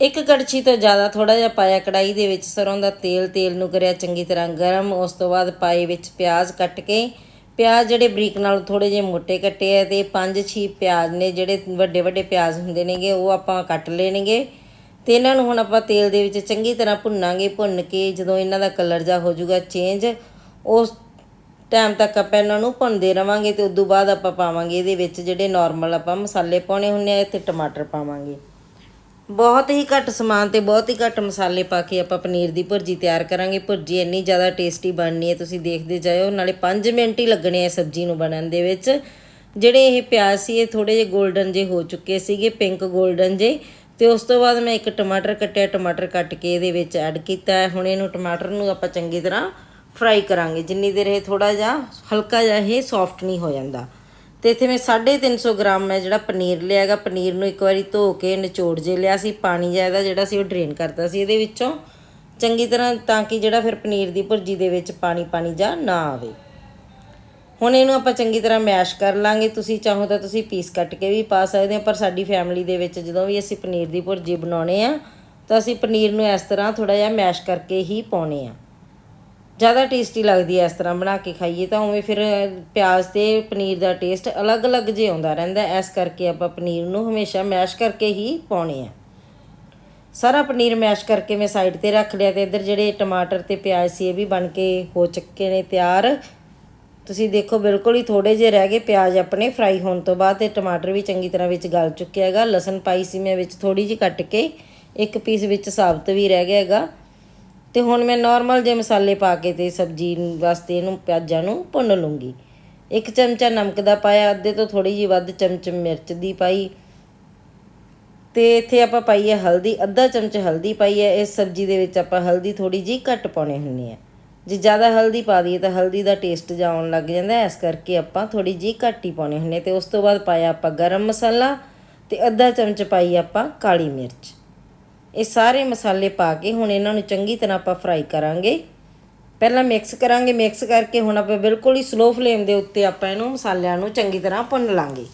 ਇੱਕ ਕੜਛੀ ਤੋਂ ਜ਼ਿਆਦਾ ਥੋੜਾ ਜਿਹਾ ਪਾਇਆ ਕੜਾਈ ਦੇ ਵਿੱਚ, ਸਰੋਂ ਦਾ ਤੇਲ ਤੇਲ ਨੂੰ ਕਰਿਆ ਚੰਗੀ ਤਰ੍ਹਾਂ ਗਰਮ, ਉਸ ਤੋਂ ਬਾਅਦ ਪਾਏ ਵਿੱਚ ਪਿਆਜ਼ ਕੱਟ ਕੇ, ਪਿਆਜ਼ ਜਿਹੜੇ ਬਰੀਕ ਨਾਲ ਥੋੜੇ ਜਿਹੇ ਮੋਟੇ ਕੱਟੇ ਆ ਤੇ ਪੰਜ ਛੇ ਪਿਆਜ਼ ਨੇ ਜਿਹੜੇ ਵੱਡੇ ਵੱਡੇ ਪਿਆਜ਼ ਹੁੰਦੇ ਨੇਗੇ, ਉਹ ਆਪਾਂ ਕੱਟ ਲੈਣਗੇ। ਤੇ ਇਹਨਾਂ ਨੂੰ ਹੁਣ ਆਪਾਂ ਤੇਲ ਦੇ ਵਿੱਚ ਚੰਗੀ ਤਰ੍ਹਾਂ ਭੁੰਨਾਂਗੇ, ਭੁੰਨ ਕੇ ਜਦੋਂ ਇਹਨਾਂ ਦਾ ਕਲਰ ਜਾ ਹੋ ਜਾਊਗਾ ਚੇਂਜ, ਉਸ ਟਾਈਮ ਤੱਕ ਆਪਾਂ ਇਹਨਾਂ ਨੂੰ ਭੁੰਨਦੇ ਰਵਾਂਗੇ ਤੇ ਤੋਂ ਬਾਅਦ ਆਪਾਂ ਪਾਵਾਂਗੇ ਇਹਦੇ ਵਿੱਚ ਜਿਹੜੇ ਨਾਰਮਲ ਆਪਾਂ ਮਸਾਲੇ ਪਾਉਣੇ ਹੁੰਦੇ ਆ ਤੇ ਟਮਾਟਰ ਪਾਵਾਂਗੇ। ਬਹੁਤ ਹੀ ਘੱਟ ਸਮਾਨ ਤੇ ਬਹੁਤ ਹੀ ਘੱਟ ਮਸਾਲੇ ਪਾ ਕੇ ਆਪਾਂ ਪਨੀਰ ਦੀ ਭੁਰਜੀ ਤਿਆਰ ਕਰਾਂਗੇ। ਭੁਰਜੀ ਇੰਨੀ ਜ਼ਿਆਦਾ ਟੇਸਟੀ ਬਣਨੀ ਹੈ, ਤੁਸੀਂ ਦੇਖਦੇ ਜਾਇਓ। ਨਾਲੇ 5 ਮਿੰਟ ਹੀ ਲੱਗਣੇ ਆ ਸਬਜ਼ੀ ਨੂੰ ਬਣਨ ਦੇ ਵਿੱਚ। ਜਿਹੜੇ ਇਹ ਪਿਆਜ਼ ਸੀ, ਇਹ ਥੋੜੇ ਜਿਹੇ 골ਡਨ ਜੇ ਹੋ ਚੁੱਕੇ ਸੀਗੇ ਪਿੰਕ 골ਡਨ ਜੇ ਤੇ ਉਸ ਤੋਂ ਬਾਅਦ ਮੈਂ ਇੱਕ ਟਮਾਟਰ ਕੱਟਿਆ, ਟਮਾਟਰ ਕੱਟ ਕੇ ਇਹਦੇ ਵਿੱਚ ਐਡ ਕੀਤਾ ਹੈ। ਹੁਣ ਇਹਨੂੰ ਟਮਾਟਰ ਨੂੰ ਆਪਾਂ ਚੰਗੀ ਤਰ੍ਹਾਂ ਫਰਾਈ ਕਰਾਂਗੇ। ਜਿੰਨੀ ਦੇਰ ਇਹ ਥੋੜਾ ਜਿਹਾ ਹਲਕਾ ਜਿਹਾ ਇਹ ਸੌਫਟ ਨਹੀਂ ਹੋ ਜਾਂਦਾ। ਤੇ ਇੱਥੇ ਮੈਂ 350 ਗ੍ਰਾਮ ਮੈਂ ਜਿਹੜਾ ਪਨੀਰ ਲਿਆ ਹੈਗਾ ਪਨੀਰ ਨੂੰ ਇੱਕ ਵਾਰੀ ਧੋ ਕੇ ਨਿਚੋੜ ਜੇ ਲਿਆ ਸੀ, ਪਾਣੀ ਜਿਹਾ ਇਹਦਾ ਜਿਹੜਾ ਸੀ ਉਹ ਡਰੇਨ ਕਰਤਾ ਸੀ ਇਹਦੇ ਵਿੱਚੋਂ। ਚੰਗੀ ਤਰ੍ਹਾਂ ਤਾਂ ਕਿ ਜਿਹੜਾ ਫਿਰ ਪਨੀਰ ਦੀ ਭੁਰਜੀ ਦੇ ਵਿੱਚ ਪਾਣੀ ਪਾਣੀ ਜਾਂ ਨਾ ਆਵੇ। ਹੁਣ ਇਹਨੂੰ ਆਪਾਂ ਚੰਗੀ ਤਰ੍ਹਾਂ ਮੈਸ਼ ਕਰ ਲਾਂਗੇ। ਤੁਸੀਂ ਚਾਹੋ ਤਾਂ ਤੁਸੀਂ ਪੀਸ ਕੱਟ ਕੇ ਵੀ ਪਾ ਸਕਦੇ ਹੋ, ਪਰ ਸਾਡੀ ਫੈਮਿਲੀ ਦੇ ਵਿੱਚ ਜਦੋਂ ਵੀ ਅਸੀਂ ਪਨੀਰ ਦੀ ਭੁਰਜੀ ਬਣਾਉਣੇ ਆ, ਤਾਂ ਅਸੀਂ ਪਨੀਰ ਨੂੰ ਇਸ ਤਰ੍ਹਾਂ ਥੋੜਾ ਜਿਹਾ ਮੈਸ਼ ਕਰਕੇ ਹੀ ਪਾਉਣੇ ਆ। ਜ਼ਿਆਦਾ ਟੇਸਟੀ ਲੱਗਦੀ ਹੈ ਇਸ ਤਰ੍ਹਾਂ ਬਣਾ ਕੇ ਖਾਈਏ ਤਾਂ ਉਵੇਂ ਫਿਰ ਪਿਆਜ਼ ਤੇ ਪਨੀਰ ਦਾ ਟੇਸਟ ਅਲੱਗ-ਅਲੱਗ ਜਿਹਾ ਆਉਂਦਾ ਰਹਿੰਦਾ ਇਸ ਕਰਕੇ ਆਪਾਂ ਪਨੀਰ ਨੂੰ ਹਮੇਸ਼ਾ ਮੈਸ਼ ਕਰਕੇ ਹੀ ਪਾਉਣੇ ਆ। ਸਾਰਾ ਪਨੀਰ ਮੈਸ਼ ਕਰਕੇ ਮੈਂ ਸਾਈਡ ਤੇ ਰੱਖ ਲਿਆ ਤੇ ਇੱਧਰ ਜਿਹੜੇ ਟਮਾਟਰ ਤੇ ਪਿਆਜ਼ ਸੀ ਇਹ ਵੀ ਬਣ ਕੇ ਹੋ ਚੁੱਕੇ ਨੇ ਤਿਆਰ। ਤੁਸੀਂ ਦੇਖੋ ਬਿਲਕੁਲ ਹੀ ਥੋੜੇ ਜਿਹੇ ਰਹਿ ਗਏ। ਪਿਆਜ਼ ਆਪਣੇ ਫਰਾਈ ਹੋਣ ਤੋਂ ਬਾਅਦ ਤੇ ਟਮਾਟਰ ਵੀ ਚੰਗੀ ਤਰ੍ਹਾਂ ਵਿੱਚ ਗਲ ਚੁੱਕਿਆ ਹੈਗਾ। ਲਸਣ ਪਾਈ ਸੀ ਮੈਂ ਵਿੱਚ ਥੋੜੀ ਜਿਹੀ ਕੱਟ ਕੇ। ਇੱਕ ਪੀਸ ਵਿੱਚ ਸਾਬਤ ਵੀ ਰਹਿ ਗਿਆ ਹੈਗਾ। ਤੇ ਹੁਣ ਮੈਂ ਨਾਰਮਲ ਜੇ ਮਸਾਲੇ ਪਾ ਕੇ ਤੇ ਸਬਜ਼ੀ ਵਾਸਤੇ ਇਹਨੂੰ ਪਿਆਜ਼ਾਂ ਨੂੰ ਭੁੰਨ ਲੂੰਗੀ। ਇੱਕ ਚਮਚਾ ਨਮਕ ਦਾ ਪਾਇਆ, ਅੱਧੇ ਤੋਂ ਥੋੜੀ ਜਿਹੀ ਵੱਧ ਚਮਚ ਮਿਰਚ ਦੀ ਪਾਈ। ਤੇ ਇੱਥੇ ਆਪਾਂ ਪਾਈ ਹੈ ਹਲਦੀ, ਅੱਧਾ ਚਮਚ ਹਲਦੀ ਪਾਈ ਹੈ। ਇਸ ਸਬਜ਼ੀ ਦੇ ਵਿੱਚ ਆਪਾਂ ਹਲਦੀ ਥੋੜੀ ਜਿਹੀ ਘੱਟ ਪਾਉਣੇ ਹੁੰਦੇ ਆ ਜੇ ਜ਼ਿਆਦਾ ਹਲਦੀ ਪਾ ਦਈਏ ਤਾਂ ਹਲਦੀ ਦਾ ਟੇਸਟ ਜਾਉਣ ਲੱਗ ਜਾਂਦਾ ਇਸ ਕਰਕੇ ਆਪਾਂ ਥੋੜੀ ਜਿਹੀ ਘੱਟ ਹੀ ਪਾਉਣੇ ਹੁੰਦੇ ਤੇ ਉਸ ਤੋਂ ਬਾਅਦ ਪਾਇਆ ਆਪਾਂ ਗਰਮ ਮਸਾਲਾ ਤੇ ਅੱਧਾ ਚਮਚ ਪਾਈ ਆਪਾਂ ਕਾਲੀ ਮਿਰਚ। ਇਹ ਸਾਰੇ ਮਸਾਲੇ ਪਾ ਕੇ ਹੁਣ ਇਹਨਾਂ ਨੂੰ ਚੰਗੀ ਤਰ੍ਹਾਂ ਆਪਾਂ ਫਰਾਈ ਕਰਾਂਗੇ। ਪਹਿਲਾਂ ਮਿਕਸ ਕਰਾਂਗੇ। ਮਿਕਸ ਕਰਕੇ ਹੁਣ ਆਪਾਂ ਬਿਲਕੁਲ ਹੀ ਸਲੋ ਫਲੇਮ ਦੇ ਉੱਤੇ ਆਪਾਂ ਇਹਨੂੰ ਮਸਾਲਿਆਂ ਨੂੰ ਚੰਗੀ ਤਰ੍ਹਾਂ ਭੁੰਨ ਲਾਂਗੇ।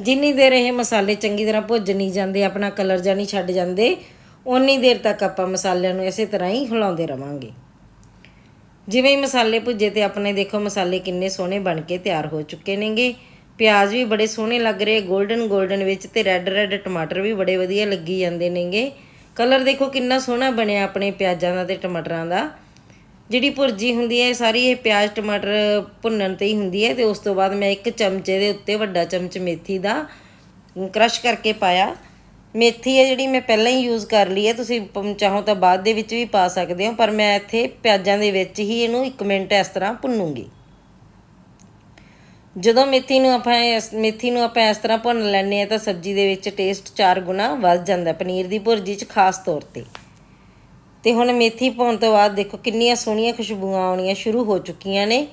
ਜਿੰਨੀ ਦੇਰ ਇਹ ਮਸਾਲੇ ਚੰਗੀ ਤਰ੍ਹਾਂ ਭੁੱਜ ਨਹੀਂ ਜਾਂਦੇ, ਆਪਣਾ ਕਲਰ ਜਾਂ ਨਹੀਂ ਛੱਡ ਜਾਂਦੇ ਉਨੀ ਦੇਰ ਤੱਕ ਆਪਾਂ ਮਸਾਲਿਆਂ ਨੂੰ ਇਸੇ ਤਰ੍ਹਾਂ ਹੀ ਹਿਲਾਉਂਦੇ ਰਵਾਂਗੇ। ਜਿਵੇਂ ਹੀ ਮਸਾਲੇ ਭੁੱਜੇ ਤੇ ਆਪਣੇ ਦੇਖੋ ਮਸਾਲੇ ਕਿੰਨੇ ਸੋਹਣੇ ਬਣ ਕੇ ਤਿਆਰ ਹੋ ਚੁੱਕੇ ਨੇਗੇ। ਪਿਆਜ਼ ਵੀ ਬੜੇ ਸੋਹਣੇ ਲੱਗ ਰਹੇ 골ਡਨ 골ਡਨ ਵਿੱਚ ਤੇ ਰੈੱਡ ਰੈੱਡ ਟਮਾਟਰ ਵੀ ਬੜੇ ਵਧੀਆ ਲੱਗੀ ਜਾਂਦੇ ਨੇਗੇ। ਕਲਰ ਦੇਖੋ ਕਿੰਨਾ ਸੋਹਣਾ ਬਣਿਆ ਆਪਣੇ ਪਿਆਜ਼ਾਂ ਦਾ ਤੇ ਟਮਾਟਰਾਂ ਦਾ। ਜਿਹੜੀ ਭੁਰਜੀ ਹੁੰਦੀ ਹੈ ਸਾਰੀ ਇਹ ਪਿਆਜ਼, ਟਮਾਟਰ ਭੁੰਨਣ ਤੇ ਹੀ ਹੁੰਦੀ ਹੈ ਤੇ ਉਸ ਤੋਂ ਬਾਅਦ ਮੈਂ ਇੱਕ ਚਮਚੇ ਦੇ ਉੱਤੇ ਵੱਡਾ ਚਮਚ ਮੇਥੀ ਦਾ ਕ੍ਰਸ਼ ਕਰਕੇ ਪਾਇਆ। ਮੇਥੀ ਹੈ ਜਿਹੜੀ ਮੈਂ ਪਹਿਲਾਂ ਹੀ ਯੂਜ਼ ਕਰ ਲਈ ਹੈ, ਤੁਸੀਂ ਚਾਹੋ ਤਾਂ ਬਾਅਦ ਦੇ ਵਿੱਚ ਵੀ ਪਾ ਸਕਦੇ ਹੋ, ਪਰ ਮੈਂ ਇੱਥੇ ਪਿਆਜ਼ਾਂ ਦੇ ਵਿੱਚ ਹੀ ਇਹਨੂੰ 1 ਮਿੰਟ ਇਸ ਤਰ੍ਹਾਂ ਭੁੰਨੂੰਗੀ। ਜਦੋਂ ਮੇਥੀ ਨੂੰ ਆਪਾਂ ਇਸ, ਮੇਥੀ ਨੂੰ ਆਪਾਂ ਇਸ ਤਰ੍ਹਾਂ ਭੁੰਨ ਲੈਂਦੇ ਆ ਤਾਂ ਸਬਜ਼ੀ ਦੇ ਵਿੱਚ ਟੇਸਟ ਚਾਰ ਗੁਣਾ ਵੱਧ ਜਾਂਦਾ ਪਨੀਰ ਦੀ ਭੁਰਜੀ 'ਚ ਖਾਸ ਤੌਰ ਤੇ। ਤੇ ਹੁਣ ਮੇਥੀ ਪਾਉਣ ਤੋਂ ਬਾਅਦ ਦੇਖੋ ਕਿੰਨੀਆਂ ਸੋਹਣੀਆਂ ਖੁਸ਼ਬੂਆਂ ਆਉਣੀਆਂ ਸ਼ੁਰੂ ਹੋ ਚੁੱਕੀਆਂ ਨੇ।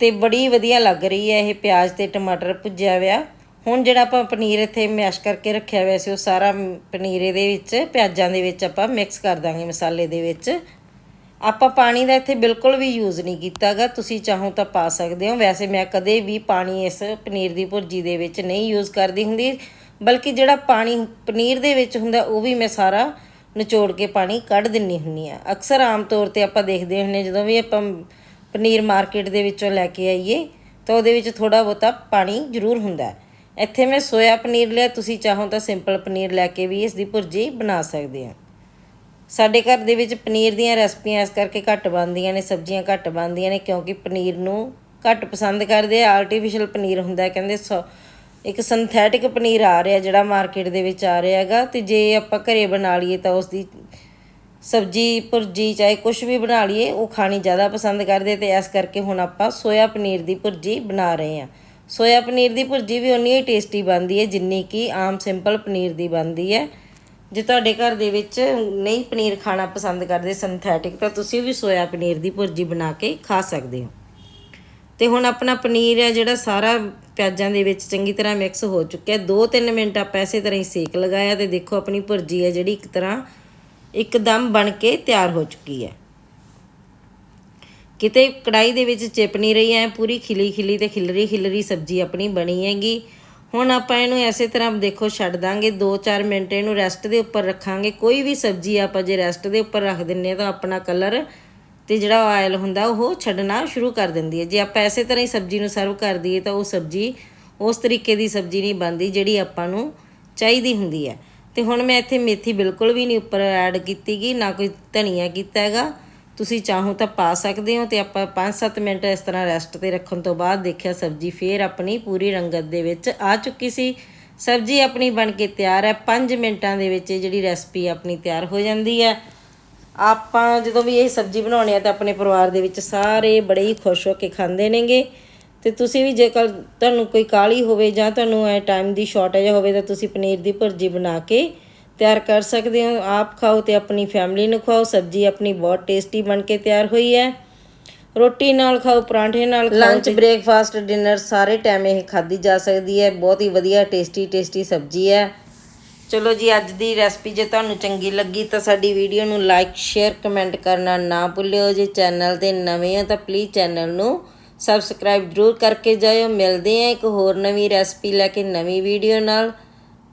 ਤੇ ਬੜੀ ਵਧੀਆ ਲੱਗ ਰਹੀ ਹੈ ਇਹ ਪਿਆਜ਼ ਤੇ ਟਮਾਟਰ ਭੁੱਜਿਆ ਹੋਇਆ। ਹੁਣ ਜਿਹੜਾ ਆਪਾਂ ਪਨੀਰ ਇੱਥੇ ਮੈਸ਼ ਕਰਕੇ ਰੱਖਿਆ ਹੋਇਆ ਸੀ, ਉਹ ਸਾਰਾ ਮ- ਪਨੀਰ ਇਹਦੇ ਵਿੱਚ, ਪਿਆਜ਼ਾਂ ਦੇ ਵਿੱਚ ਆਪਾਂ ਮਿਕਸ ਕਰ ਦਾਂਗੇ ਮਸਾਲੇ ਦੇ ਵਿੱਚ। ਆਪਾਂ ਪਾਣੀ ਦਾ ਇੱਥੇ ਬਿਲਕੁਲ ਵੀ ਯੂਜ਼ ਨਹੀਂ ਕੀਤਾਗਾ, ਤੁਸੀਂ ਚਾਹੋ ਤਾਂ ਪਾ ਸਕਦੇ ਹੋ। ਵੈਸੇ ਮੈਂ ਕਦੇ ਵੀ ਪਾਣੀ ਇਸ ਪਨੀਰ ਦੀ ਭੁਰਜੀ ਦੇ ਵਿੱਚ ਨਹੀਂ ਯੂਜ਼ ਕਰਦੀ ਹੁੰਦੀ, ਬਲਕਿ ਜਿਹੜਾ ਪਾਣੀ ਪਨੀਰ ਦੇ ਵਿੱਚ ਹੁੰਦਾ, ਉਹ ਵੀ ਮੈਂ ਸਾਰਾ ਨਿਚੋੜ ਕੇ ਪਾਣੀ ਕੱਢ ਦਿੰਨੀ ਹੁੰਨੀ ਆ। ਅਕਸਰ ਆਮ ਤੌਰ ਤੇ ਆਪਾਂ ਦੇਖਦੇ ਹੁੰਨੇ ਜਦੋਂ ਵੀ ਆਪਾਂ ਪਨੀਰ ਮਾਰਕੀਟ ਦੇ ਵਿੱਚੋਂ ਲੈ ਕੇ ਆਈਏ, ਤਾਂ ਉਹਦੇ ਵਿੱਚ ਥੋੜਾ ਬਹੁਤਾ ਪਾਣੀ ਜ਼ਰੂਰ ਹੁੰਦਾ ਇੱਥੇ ਮੈਂ ਸੋਇਆ ਪਨੀਰ ਲਿਆ, ਤੁਸੀਂ ਚਾਹੋ ਤਾਂ ਸਿੰਪਲ ਪਨੀਰ ਲੈ ਕੇ ਵੀ ਇਸ ਦੀ ਭੁਰਜੀ ਬਣਾ ਸਕਦੇ ਆ ਸਾਡੇ ਘਰ ਦੇ ਵਿੱਚ ਪਨੀਰ ਦੀਆਂ ਰੈਸਪੀਆਂ ਇਸ ਕਰਕੇ ਘੱਟ ਬਣਦੀਆਂ ਨੇ, ਸਬਜ਼ੀਆਂ ਘੱਟ ਬਣਦੀਆਂ ਨੇ ਕਿਉਂਕਿ ਪਨੀਰ ਨੂੰ ਘੱਟ ਪਸੰਦ ਕਰਦੇ ਆ। ਆਰਟੀਫੀਸ਼ੀਅਲ ਪਨੀਰ ਹੁੰਦਾ, ਕਹਿੰਦੇ ਸੌ- ਇੱਕ ਸਿੰਥੈਟਿਕ ਪਨੀਰ ਆ ਰਿਹਾ ਜਿਹੜਾ ਮਾਰਕੀਟ ਦੇ ਵਿੱਚ ਆ ਰਿਹਾ ਹੈਗਾ ਤੇ ਜੇ ਆਪਾਂ ਘਰੇ ਬਣਾ ਲਈਏ ਤਾਂ ਉਸ ਦੀ ਸਬਜੀ, ਭੁਰਜੀ ਚਾਹੇ ਕੁਝ ਵੀ ਬਣਾ ਲਈਏ, ਉਹ ਖਾਣੀ ਜ਼ਿਆਦਾ ਪਸੰਦ ਕਰਦੇ ਤੇ ਇਸ ਕਰਕੇ ਹੁਣ ਆਪਾਂ ਸੋਇਆ ਪਨੀਰ ਦੀ ਭੁਰਜੀ ਬਣਾ ਰਹੇ ਹਾਂ ਸੋਇਆ ਪਨੀਰ ਦੀ ਭੁਰਜੀ ਵੀ ਉਨੀ ਹੀ ਟੇਸਟੀ ਬਣਦੀ ਹੈ ਜਿੰਨੀ ਕਿ ਆਮ ਸਿੰਪਲ ਪਨੀਰ ਦੀ ਬਣਦੀ ਹੈ। ਜੇ ਤੁਹਾਡੇ ਘਰ ਦੇ ਵਿੱਚ ਨਹੀਂ ਪਨੀਰ ਖਾਣਾ ਪਸੰਦ ਕਰਦੇ ਸਿੰਥੈਟਿਕ ਤਾਂ ਤੁਸੀਂ ਵੀ ਸੋਇਆ ਪਨੀਰ ਦੀ ਭੁਰਜੀ ਬਣਾ ਕੇ ਖਾ ਸਕਦੇ ਹੋ। ਤੇ ਹੁਣ ਆਪਣਾ ਪਨੀਰ ਹੈ ਜਿਹੜਾ ਸਾਰਾ ਪਿਆਜ਼ਾਂ ਦੇ ਵਿੱਚ ਚੰਗੀ ਤਰ੍ਹਾਂ ਮਿਕਸ ਹੋ ਚੁੱਕਿਆ 2-3 ਮਿੰਟ ਆਪਾਂ ਇਸੇ ਤਰ੍ਹਾਂ ਹੀ ਸੇਕ ਲਗਾਇਆ ਤੇ ਦੇਖੋ ਆਪਣੀ ਭੁਰਜੀ ਹੈ ਜਿਹੜੀ ਇੱਕ ਤਰ੍ਹਾਂ ਇੱਕਦਮ ਬਣ ਕੇ ਤਿਆਰ ਹੋ ਚੁੱਕੀ ਹੈ। ਕਿਤੇ ਕੜਾਈ ਦੇ ਵਿੱਚ ਚਿਪ ਨਹੀਂ ਰਹੀ ਐ ਪੂਰੀ ਖਿਲੀ ਖਿਲੀ ਤੇ ਖਿਲਰੀ ਖਿਲਰੀ ਸਬਜ਼ੀ ਆਪਣੀ ਬਣੀ ਹੈਗੀ। ਹੁਣ ਆਪਾਂ ਇਹਨੂੰ ਐਸੇ ਤਰ੍ਹਾਂ ਦੇਖੋ, ਛੱਡ ਦਾਂਗੇ 2-4 ਮਿੰਟ ਇਹਨੂੰ ਰੈਸਟ ਦੇ ਉੱਪਰ ਰੱਖਾਂਗੇ। ਕੋਈ ਵੀ ਸਬਜ਼ੀ ਆਪਾਂ ਜੇ ਰੈਸਟ ਦੇ ਉੱਪਰ ਰੱਖ ਦਿੰਨੇ ਆ ਤਾਂ ਆਪਣਾ ਕਲਰ ਤੇ ਜਿਹੜਾ ਆਇਲ ਹੁੰਦਾ, ਉਹ ਛੱਡਣਾ ਸ਼ੁਰੂ ਕਰ ਦਿੰਦੀ ਹੈ। ਜੇ ਆਪਾਂ ਐਸੇ ਤਰ੍ਹਾਂ ਹੀ ਸਬਜ਼ੀ ਨੂੰ ਸਰਵ ਕਰ ਦਈਏ ਤਾਂ ਉਹ ਸਬਜ਼ੀ ਉਸ ਤਰੀਕੇ ਦੀ ਸਬਜ਼ੀ ਨਹੀਂ ਬਣਦੀ ਜਿਹੜੀ ਆਪਾਂ ਨੂੰ ਚਾਹੀਦੀ ਹੁੰਦੀ ਹੈ। ਤੇ ਹੁਣ ਮੈਂ ਇੱਥੇ ਮੇਥੀ ਬਿਲਕੁਲ ਵੀ ਨਹੀਂ ਉੱਪਰ ਐਡ ਕੀਤੀ ਗਈ ਨਾ ਕੋਈ ਧਨੀਆ ਕੀਤਾ ਹੈਗਾ। ਤੁਸੀਂ ਚਾਹੋ ਤਾਂ ਪਾ ਸਕਦੇ ਹੋ ਤੇ ਆਪਾਂ 5-7 ਮਿੰਟ ਇਸ ਤਰ੍ਹਾਂ ਰੈਸਟ ਤੇ ਰੱਖਣ ਤੋਂ ਬਾਅਦ ਦੇਖਿਆ ਸਬਜ਼ੀ ਫੇਰ ਆਪਣੀ ਪੂਰੀ ਰੰਗਤ ਦੇ ਵਿੱਚ ਆ ਚੁੱਕੀ ਸੀ। ਸਬਜ਼ੀ ਆਪਣੀ ਬਣ ਕੇ ਤਿਆਰ ਹੈ। 5 ਮਿੰਟਾਂ ਦੇ ਵਿੱਚ ਇਹ ਜਿਹੜੀ ਰੈਸਪੀ ਆਪਣੀ ਤਿਆਰ ਹੋ ਜਾਂਦੀ ਹੈ। ਆਪਾਂ ਜਦੋਂ ਵੀ ਇਹ ਸਬਜ਼ੀ ਬਣਾਉਣੀ ਆ ਤਾਂ ਆਪਣੇ ਪਰਿਵਾਰ ਦੇ ਵਿੱਚ ਸਾਰੇ ਬੜੇ ਹੀ ਖੁਸ਼ ਹੋ ਕੇ ਖਾਂਦੇ ਨੇਗੇ। ਤੇ ਤੁਸੀਂ ਵੀ ਜੇਕਰ ਤੁਹਾਨੂੰ ਕੋਈ ਕਾਲੀ ਹੋਵੇ ਜਾਂ ਤੁਹਾਨੂੰ ਐ ਟਾਈਮ ਦੀ ਸ਼ਾਰਟੇਜ ਹੋਵੇ ਤਾਂ ਤੁਸੀਂ ਪਨੀਰ ਦੀ ਭੁਰਜੀ ਬਣਾ ਕੇ ਤਿਆਰ ਕਰ ਸਕਦੇ ਹੋ। ਆਪ ਖਾਓ ਤੇ ਆਪਣੀ ਫੈਮਿਲੀ ਨੂੰ ਖਵਾਓ। ਸਬਜ਼ੀ ਆਪਣੀ ਬਹੁਤ ਟੇਸਟੀ ਬਣ ਕੇ ਤਿਆਰ ਹੋਈ ਹੈ। ਰੋਟੀ ਨਾਲ ਖਾਓ ਪਰਾਂਠੇ ਨਾਲ ਖਾਓ ਲੰਚ ਬ੍ਰੇਕਫਾਸਟ ਡਿਨਰ ਸਾਰੇ ਟਾਈਮ ਇਹ ਖਾਧੀ ਜਾ ਸਕਦੀ ਹੈ। ਬਹੁਤ ਹੀ ਵਧੀਆ ਟੇਸਟੀ ਟੇਸਟੀ ਸਬਜ਼ੀ ਹੈ। ਚਲੋ ਜੀ ਅੱਜ ਦੀ ਰੈਸਪੀ ਜੇ ਤੁਹਾਨੂੰ ਚੰਗੀ ਲੱਗੀ ਤਾਂ ਸਾਡੀ ਵੀਡੀਓ ਨੂੰ ਲਾਈਕ ਸ਼ੇਅਰ ਕਮੈਂਟ ਕਰਨਾ ਨਾ ਭੁੱਲਿਓ। ਜੇ ਚੈਨਲ ਤੇ ਨਵੇਂ ਹੋ ਤਾਂ ਪਲੀਜ਼ ਚੈਨਲ ਨੂੰ ਸਬਸਕ੍ਰਾਈਬ ਜ਼ਰੂਰ ਕਰਕੇ ਜਾਇਓ। ਮਿਲਦੇ ਆ ਇੱਕ ਹੋਰ ਨਵੀਂ ਰੈਸਪੀ ਲੈ ਕੇ ਨਵੀਂ ਵੀਡੀਓ ਨਾਲ।